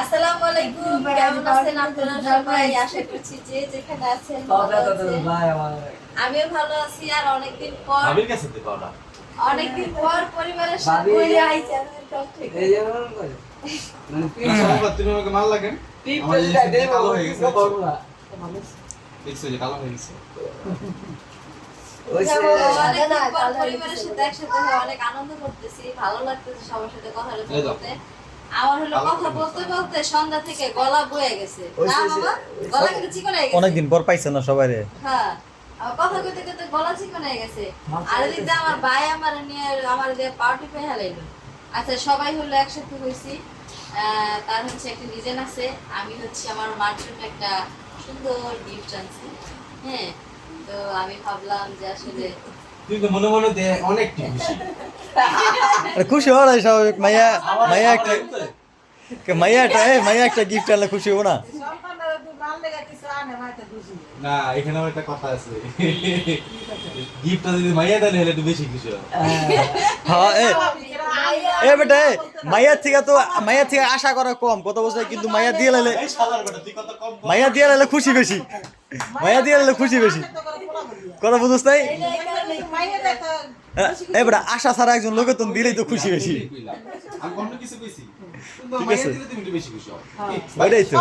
আসসালামু আলাইকুম কেমন আছেন আপনারা সবাই? আশা করছি যে যেখানে আছেন ভালো পাউটা তো আছেন। ভাই আমার? আমিও ভালো আছি আর অনেকদিন পর কাছে দিতে অনেকদিন পর পরিবারের সব ঠিক এই করে। মানে পিস সম্ভব তুমি আমাকে মাল লাগেন? টিপ আমার পেজটা এই দে কালো হয়ে গেছে, দেখছ যে কালো হয়ে গেছে ওই সে অনেকদিন পর পরিবারের সাথে একসাথে অনেক আনন্দ করতেছি ভালো লাগতেছে সবার সাথে কথা বলতে এই দাও। বলতে। আমার হলো কথা বলতে বলতে সন্ধ্যা থেকে গলা বয়ে গেছে। না সে- গলা কিন্তু চিকন হয়ে গেছে। অনেকদিন পর পাইছে না সবাই হ্যাঁ আমার কথা কইতে কইতে গলা চিকন হয়ে গেছে। আর এদিকে আমার ভাই আমার নিয়ে আমার দিয়ে পার্টি পেয়ে হালাইলো। আচ্ছা সবাই হলো একসাথে হয়েছি আহ, তার হচ্ছে একটা রিজন আছে। আমি হচ্ছে আমার মার জন্য একটা সুন্দর গিফট আনছি। হ্যাঁ তো আমি ভাবলাম যে আসলে তুই তো মনে মনে দে অনেক খুশি। আরে খুশি স্বাভাবিক। মাইয়া মাইয়া একটা মাইয়া একটা এ মাইয়া একটা গিফট আনলে খুশি হব না। না এখানে আমার একটা কথা আছে। গিফটটা যদি মাইয়া দেন হলে একটু বেশি খুশি হয় হ্যাঁ এ বেটা মাইয়া থেকে তো মাইয়া থেকে আশা করা কম কত বছর কিন্তু মাইয়া দিয়ে লাইলে। মাইয়া দিয়ে লাইলে খুশি বেশি। মাইয়া দিয়ে লাইলে খুশি বেশি। কথা বুঝছ তাই এ বেটা আশা ছাড়া একজন লোকে তো দিলেই তো খুশি বেশি। ঠিক আছে। দিলে তুমি একটু বেশি খুশি হও। ওইটাই তো।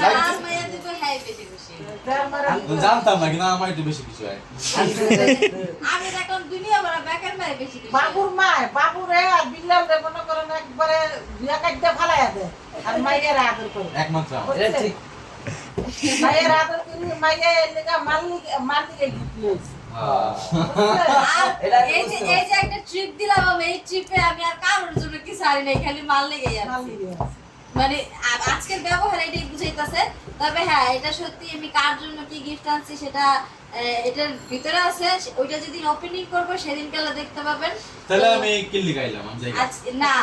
হ্যাঁ বেশি খুশি। আমি জানতাম না কিন্তু আমার একটু বেশি খুশি হয়। আমি দেখলাম দুনিয়া ভরা বেকার মায়ের বেশি খুশি। বাবুর মায় বাবুরে আর বিল্লাল রে মনে করেন একবারে বিয়া কাটতে ফালাইয়া দেয়। আর মাইয়ের আদর করে। একমাত্র ঠিক। মায়ের আদর করি মাইয়ে লেগা মালিক মালিক গিফট লইছে। হ্যাঁ। আর এটা এই যে এই যে একটা ট্রিপ দিলাম আমি এই ট্রিপে আমি আর কারোর জন্য কিছু আনি নাই খালি মাল লেগে যাচ্ছে মালিক মানে আজকের ব্যবহার এটাই বুঝাইতেছে। তবে হ্যাঁ এটা সত্যি আমি কার জন্য কি গিফট আনছি সেটা এটার ভিতরে আছে। ওইটা যেদিন ওপেনিং করব সেদিন কালে দেখতে পাবেন। তাহলে আমি না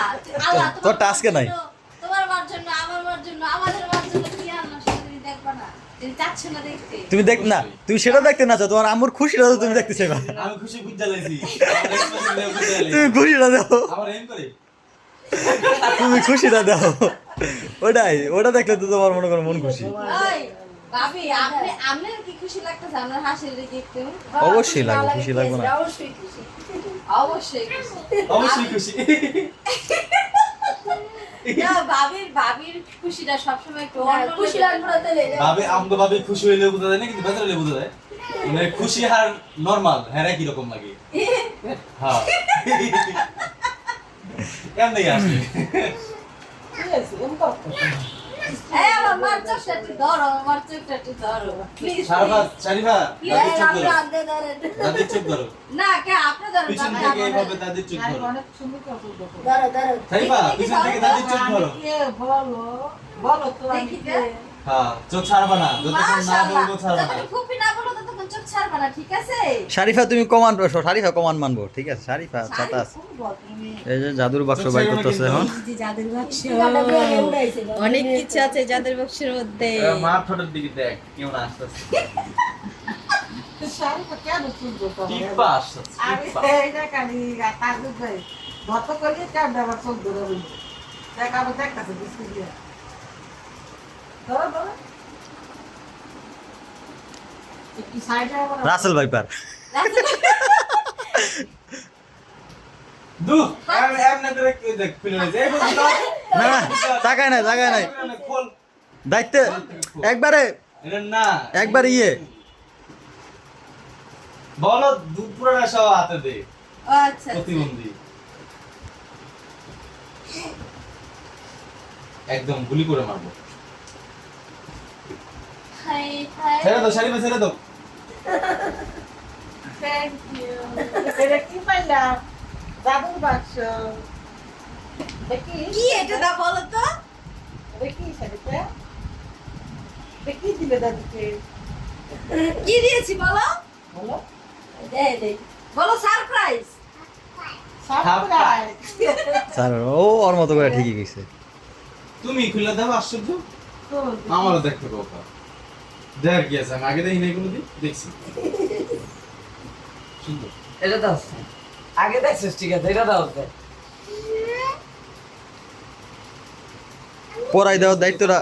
আল্লাহ তোর তোমার টাস্কে নাই। জন্য, তোমার মার জন্য আমার মার জন্য আমাদের মার জন্য কি আনলাম সেটা তুমি দেখবা না। তুমি চাচ্ছ না দেখতে। তুমি দেখ না তুমি সেটা দেখতে না চাও তোমার আমুর খুশিটা তো তুমি দেখতে চাইবা। আমি খুশি লাইছি। তুমি খুশিটা দাও। আমার এম করে। তুমি খুশিটা দাও। ওটাই ওটা দেখলে তো তোমার মনে করো মন খুশি। খুশি অবশ্যই লাগবে খুশি লাগবে না। অবশ্যই অবশ্যই খুশি। অবশ্যই খুশি। না ভাবির ভাবির খুশিটা সবসময় একটু খুশি লাগবে না ভাবে আমগো ভাবে খুশি হইলে বুঝা যায় না কিন্তু বেজার হইলে বুঝা যায়? মানে খুশি হার নরমাল হ্যাঁ কি রকম লাগে? হ্যাঁ। এমনি আসলে ঠিক আছে কথা ধরো ধরো। বলো বলো তো? হ্যাঁ চোখ ছাড়বা না যতক্ষণ না বলব ছাড়বা না। ফুপি না বলো ততক্ষণ চোখ ছাড়বা না ঠিক আছে? শারিফা তুমি কমান শারিফা কমান মানবো ঠিক আছে? শারিফা চাতাস কোন এই যে জাদুর বাক্স বাই করতেছে এখন। টাকাটা দিয়ে অনেক কিছু আছে যাদের বক্সের মধ্যে। মা ঠোঁটের দিকে দেখ আসতেছে। কেন চুলবো টিপা আসতেছে আমি এইটা খালি তার দুধে ভত করলে কেমন আবার চোখ ধরে দেখ আবার দেখতেছে বিস্কুট দিয়ে ধরো ধরো একটু সাইডে আবার রাসেল ভাইপার। দায়িত্বে একবারে একবার ইয়ে। বলো দুধ সব হাতে দে। আচ্ছা। প্রতিবন্ধী। একদম গুলি করে মারবো। ছেড়ে দাও শাড়ি ছেড়ে দাও। থ্যাংক ইউ এটা কি পাইলাম জাদুর বাক্স। দেখি কি এটা দা বলো তো? দেখি শাড়িটা দেখি দিলে দাদিকে। কি দিয়েছি বলো? বলো। দে দে। বলো সারপ্রাইজ। ও ওর মতো করে ঠিকই গেছে। তুমি খুলে দাও আশ্চর্য। আমারও দেখতে কথা দেখ কি আছে। আমি আগে দেখি নাই কোনোদিন দেখছি। সুন্দর। এটা দাও। আগে দেখছিস ঠিক আছে এটা দাও পড়াই দেওয়ার দায়িত্বটা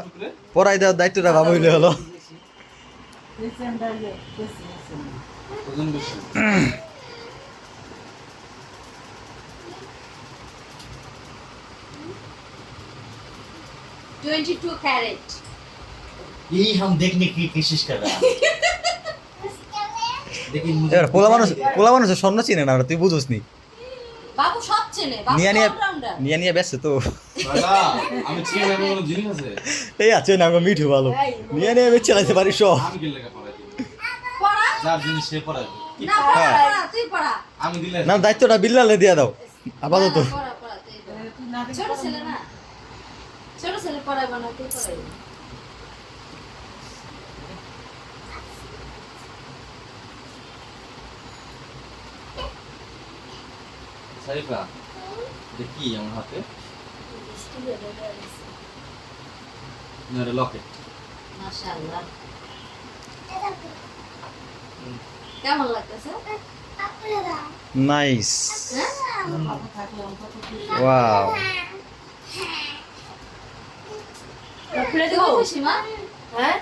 পড়াই দেওয়ার দায়িত্বটা ভালো হইলে হলো। ডিসেম্বরে বেশি यही हम देखने की कोशिश कर रहे हैं लेकिन मुझे এবার পোলা মানুষ পোলা মানুষের স্বর্ণ চিনে না ওরা, তুই বুঝোস নি বাবু সব চেনে বাবু নিয়ে নিয়ে অলরাউন্ডার নিয়ে নিয়ে ব্যস্ত তো দাদা আমি চিনি না কোনো জিনিস আছে এই আছে না গো মিঠু ভালো নিয়ে নিয়ে বেচ চালাইতে পারি সব আমি গেলে পড়াই দিব পড়া যার জিনিস সে পড়াই না পড়া হ্যাঁ। পড়া, তুই পড়া আমি দিলে না দায়িত্বটা বিল্লালে দিয়ে দাও আপাতত না, না, পড়া পড়া তুই পড়া। তুই না ছোট ছেলে না ছোট ছেলে পড়াইবো না তুই পড়াইবি সারিফা এটা কি আমার হাতে লকেট মাশাআল্লাহ কেমন লাগতেছে নাইস বাবু থাকলে অন্তত তুই ওয়াও খুলে দেবো খুশি হ্যাঁ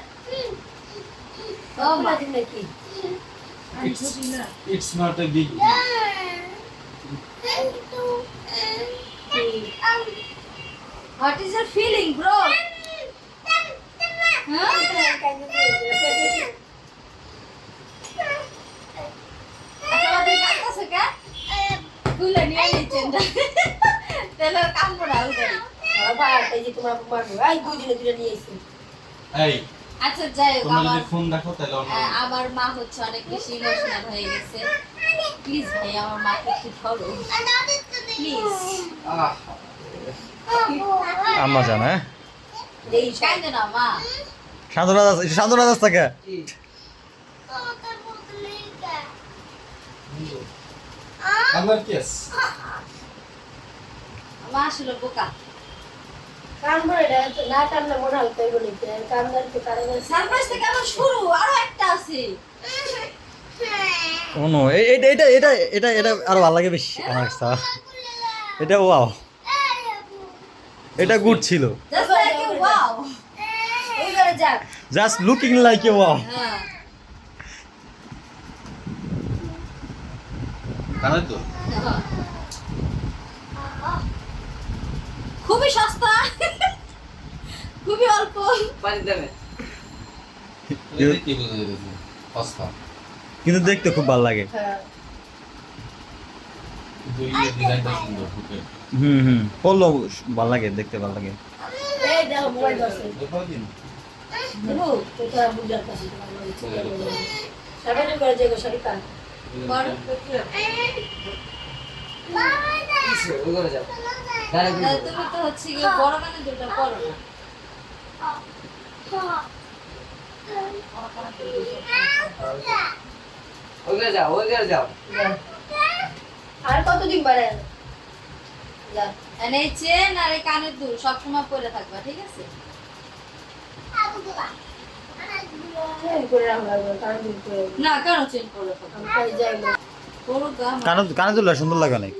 ও মা নাকি আমি ছুটি না it's not a big what is your feeling bro আচ্ছা তুই কাঁদতেছ কে খুলে নিয়ে নিচ্ছেন তাহলে কাম করা উঠে বাবা এই যে তোমার মারবো এই দুই দিনে দুটো নিয়ে এসেছি আচ্ছা আমার যদি ফোন রাখো তাহলে অন্য আহ, আমার মা হচ্ছে অনেক বেশি ইমোশনাল হয়ে গেছে। প্লিজ ভাই আমার মাকে একটু ধরো। প্লিজ আম্মা জান হ্যাঁ? এই কান্দে না মা। শান্তনা দাস থাকে আমার কেস মা আসলে বোকা। এটা এটা এটা এটা এটা এটা আরও ভালো লাগে বেশি আমার এটা ওয়াও। এটা গুড ছিল। Just looking like a wow হ্যাঁ। খুবই সস্তা। খুবই অল্প। কিন্তু দেখতে খুব ভালো লাগে হ্যাঁ কিন্তু এই ডিজাইনটা সুন্দর ওকে হুম হুম পড়ল ভালো লাগে দেখতে ভালো লাগে যাও তুমি তো হচ্ছে গিয়ে বড় মানে দুটো করো না ওই যাও ওই যাও আর কতদিন বাড়ে যা। চেন আর এই কানের দুল সবসময় পরে থাকবা ঠিক আছে? না কেন চেন পরে কানে কানে সুন্দর লাগে অনেক।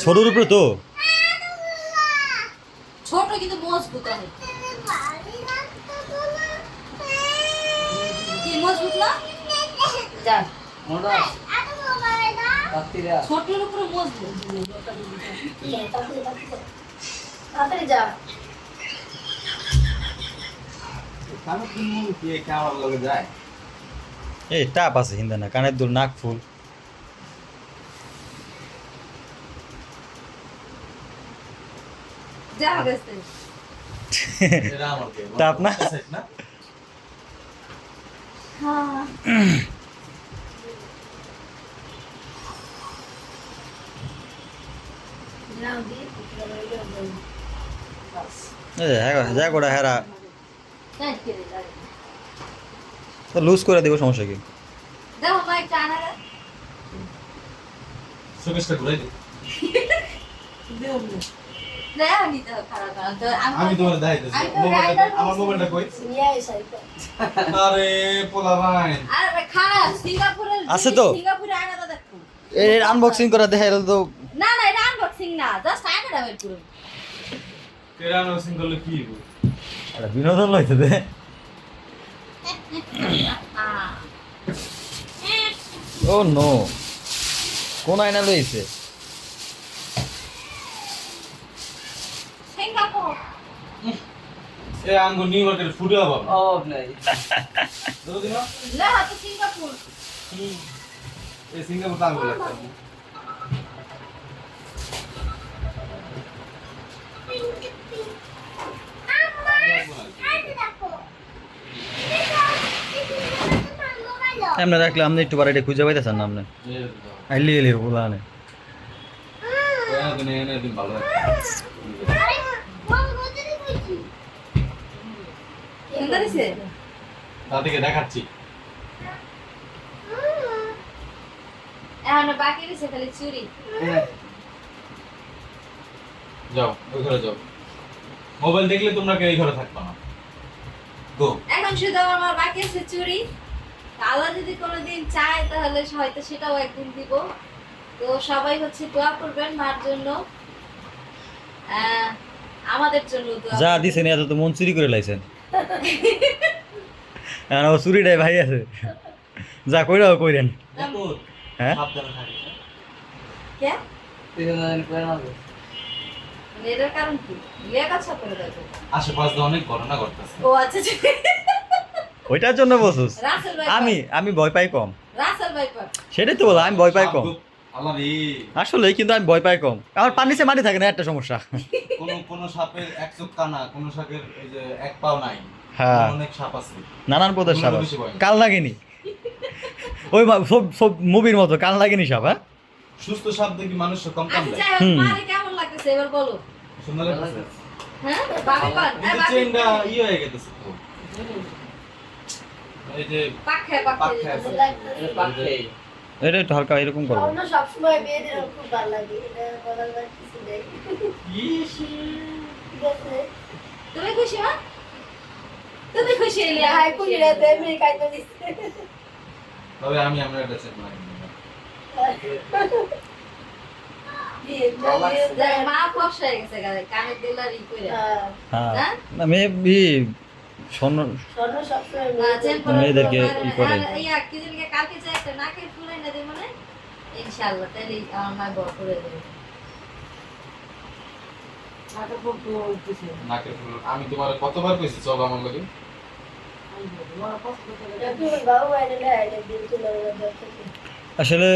ছোটর উপরে তো। ছোট কিন্তু মজবুত অনেক। কি মজবুত না? যা। ছোটর উপরে তাড়াতাড়ি যা। এই টাপ আছে হিন্দা না কানের দুল নাক ফুল। যা গেছে এটা আমার কে? টাপ না? হ্যাঁ। যা করে হেরা তাই করে লুজ করে দিব সমস্যা কি? আমি তোমার আমার মোবাইলটা কই? আরে পোলা ভাই আর খারাপ আছে তো? সিঙ্গাপুরে আয়নাটা দেখো। এর আনবক্সিং করা দেখা গেল তো। করুন করলে কি হইব? বিনোদন লইতে দে। ও নো। কোন আয়না লইছে? সিঙ্গাপুর এ আঙ্গো নিউ ইয়র্কের ফুটে হবে অভাব। নাই। ধরো দিন। না তো সিঙ্গাপুর। এই সিঙ্গাপুর তো আঙ্গুল এমনি রাখলে আপনি একটু বাড়িটা খুঁজে পাইতেছেন না আপনি? আইলি এলি বলা নে। দিন ভালো সুন্দর হয়েছে তাদেরকে দেখাচ্ছি। এখন বাকি রয়েছে খালি চুরি। যাও ওই ঘরে যাও। মোবাইল দেখলে তোমরা কেউ এই ঘরে থাকবে না? গো এখন শুধু আমার বাকি আছে চুরি। আল্লাহ যদি কোনোদিন চায় তাহলে হয়তো সেটাও একদিন দিব। তো সবাই হচ্ছে দোয়া করবেন মার জন্য। আমাদের জন্য দোয়া যা। দিছেন এত তো মন চুরি করে লাইছেন। আর ও চুরিটাই ভাই আছে। যা কইরাও কইরেন। হ্যাঁ? মানে এটার কারণ কি? আশেপাশে অনেক ঘটনা ঘটতেছে। ও আচ্ছা আচ্ছা। ওইটার জন্য বসুস আমি আমি ভয় পাই কম। সেটাই তো বলো আমি ভয় পাই কম। আসলে কিন্তু আমি ভয় পাই কম। আমার পানি সে মাটি থাকে না একটা সমস্যা। কোন কোন সাপের এক চোখ কানা কোন সাপের এই যে এক পাও নাই। হ্যাঁ। অনেক সাপ আছে। নানান পদের সাপ আছে। কাল লাগেনি। ওই সব সব মুভির মতো কাল লাগেনি সাপ হ্যাঁ? সুস্থ সাপ দেখি মানুষ কম কম আচ্ছা দেয়। হুম। কেমন লাগতেছে? এবার বলো। সুন্দর লাগতেছে? হ্যাঁ বাবি পান। কিন্তু চেনটা ই হয়ে গেছে তো। এই যে খায় খায়। পাখি এটা একটু হালকা এরকম করব অন্য সবসময় মেয়েদের খুব ভালো লাগে। এটা বলার কিছু নেই। তুমি খুশি মা তুমি খুশি হইলে হাই কুড়ি রাতে মেয়ে কাইতে দিচ্ছে তবে আমি আমরা একটা চেন লাগাই মা ফস হয়ে গেছে গায়ে, কানের দিলার ই হ্যাঁ। হ্যাঁ। আমি ই স্বর্ণ মেয়েদেরকে ই করে। মানে? আমি তোমার কতবার কইছি চল আমার লগে? আসলে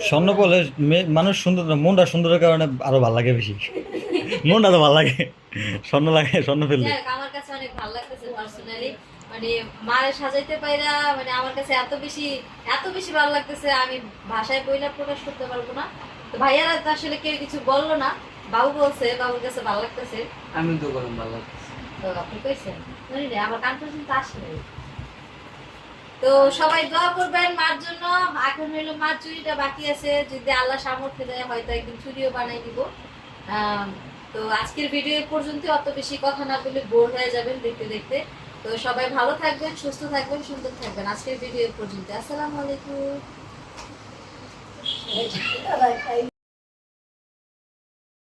স্বর্ণ বলে মেয়ে- মানুষ সুন্দর না মনটা সুন্দরের কারণে আরও ভালো লাগে বেশি। মনটা তো ভালো লাগে। স্বর্ণ লাগে স্বর্ণ ফেললে। কাছে অনেক ভালো লাগতেছে পার্সোনালি মানে মারে সাজাইতে পাইরা মানে আমার কাছে এত বেশি এত বেশি ভালো লাগতেছে আমি ভাষায় বইলা প্রকাশ করতে পারব না। তো ভাইয়ারা তো আসলে কেউ কিছু বলল না বাবু বলছে বাবুর কাছে ভালো লাগতেছে। আমি তো গরম ভালো লাগতেছে। তো আপনি কইছেন জানি না আমার কান পর্যন্ত আসে নাই। তো সবাই দোয়া করবেন মার জন্য। এখন হইল মার চুরিটা বাকি আছে যদি আল্লাহ সামর্থ্য দেয় হয়তো একদিন চুরিও বানাই দিব। তো আজকের ভিডিও পর্যন্ত অত বেশি কথা না বলে বোর হয়ে যাবেন দেখতে দেখতে। তো সবাই ভালো থাকবেন, সুস্থ থাকবেন, সুন্দর থাকবেন। আজকের ভিডিও পর্যন্ত আসসালামু আলাইকুম।